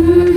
Mm-hmm.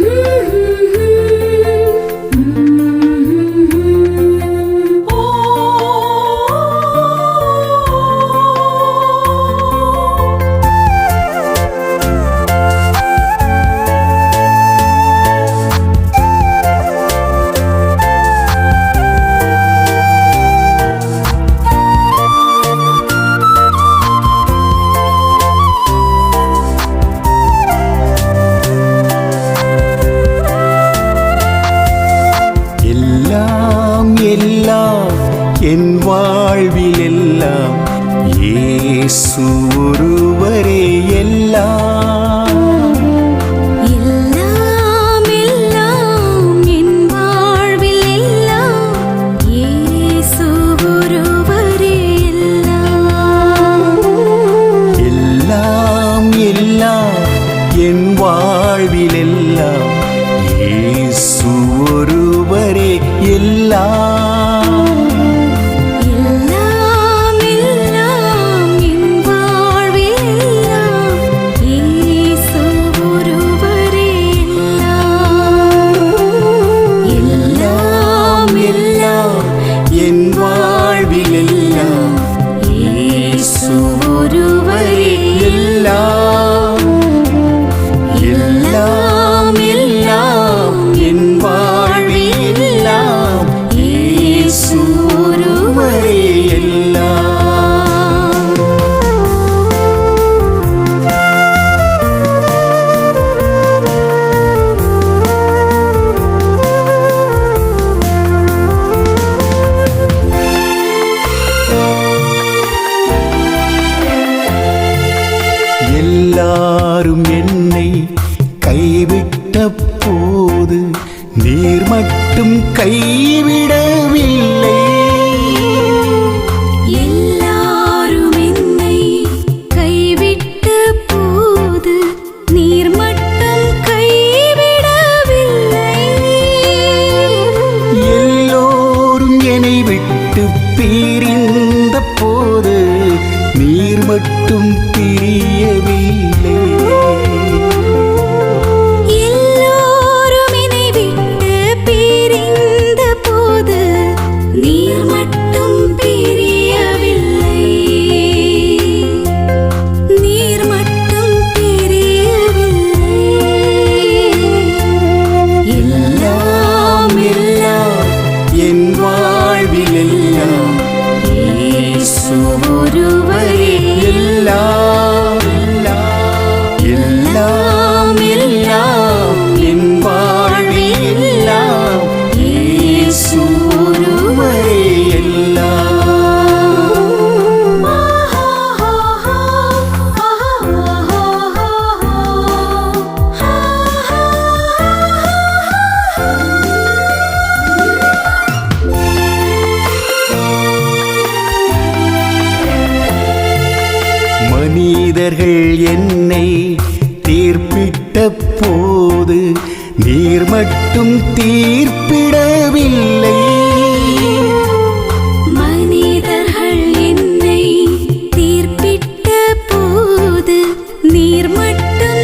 மட்டும் கைவிடவில்லை. எல்லாரும் என்னை கைவிட்ட போது நீர் மட்டும் கைவிடவில்லை. எல்லோரும் என்னை விட்டு பிரிந்த போது நீர் மட்டும் பிரி மனிதர்கள் என்னை தீர்ப்பிட்ட போது நீர் மட்டும் தீர்ப்பிடவில்லை. மனிதர்கள் என்னை தீர்ப்பிட்ட போது நீர் மட்டும்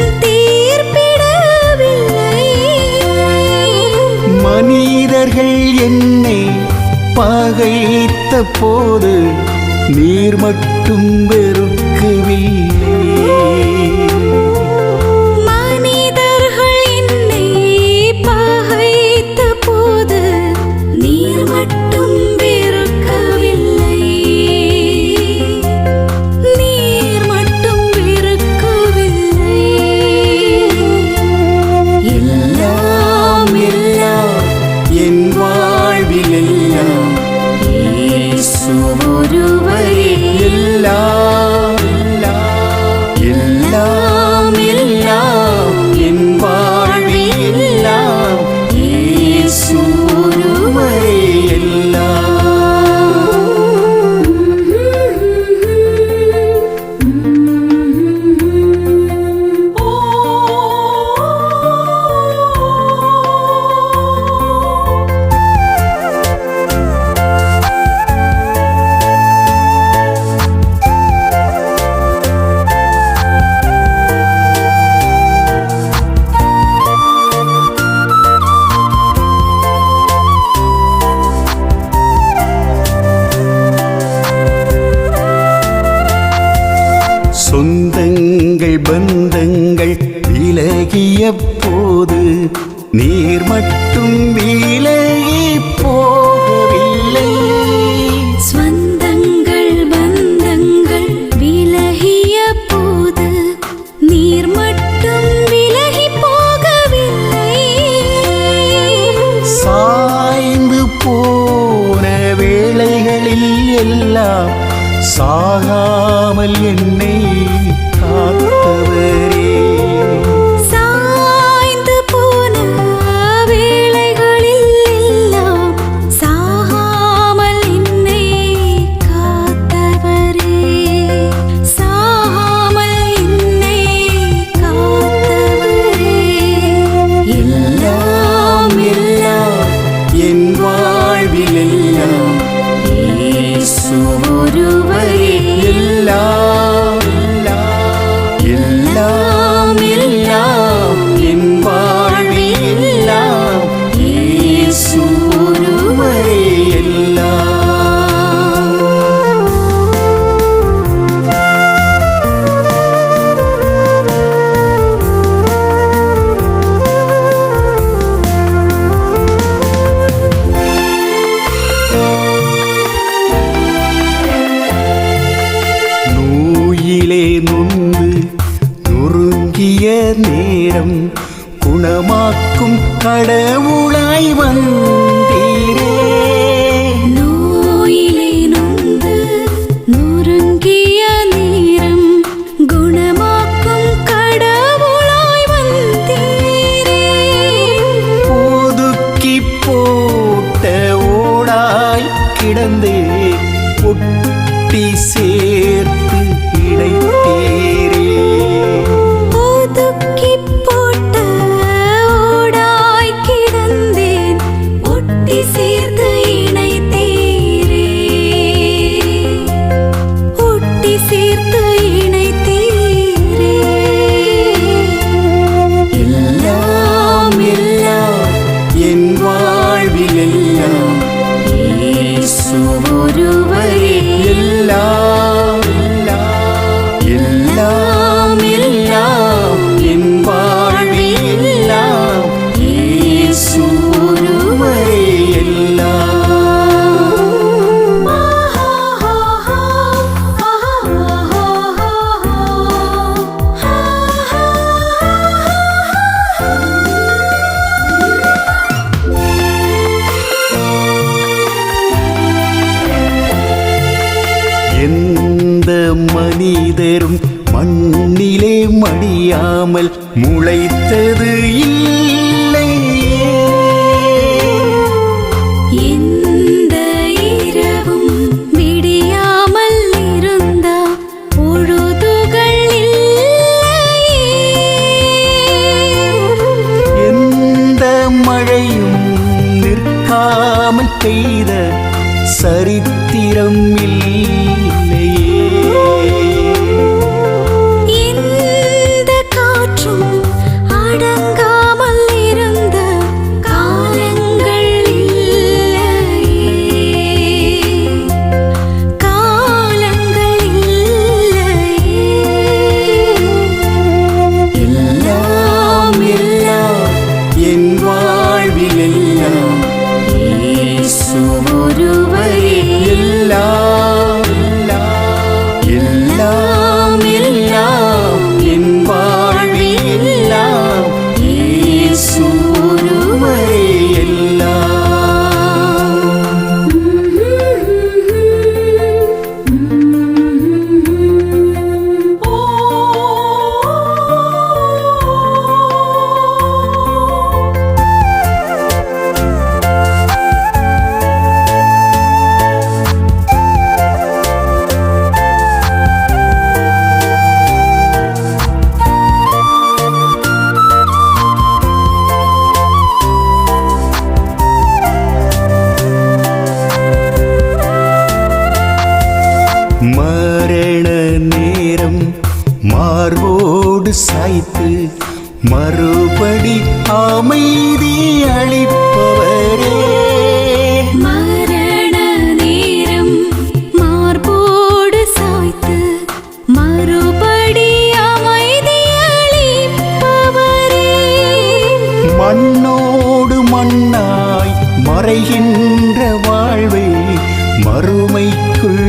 மனிதர்கள் என்னை பாகைத்த போது நீர் மட்டும் வெறுக்கவில்லை കാവിലെല്ലാം ഈശ്വരു மனிதரும் மண்ணிலே மடியாமல் முளைத்தது இல்லை மார்போடு சாய்த்து மறுபடி அமைதி அளிப்பவரே. மரண நேரம் மார்போடு சாய்த்து மறுபடி அமைதி அளிப்பவரே. மண்ணோடு மண்ணாய் மறைகின்ற வாழ்வை மறுமைக்குள்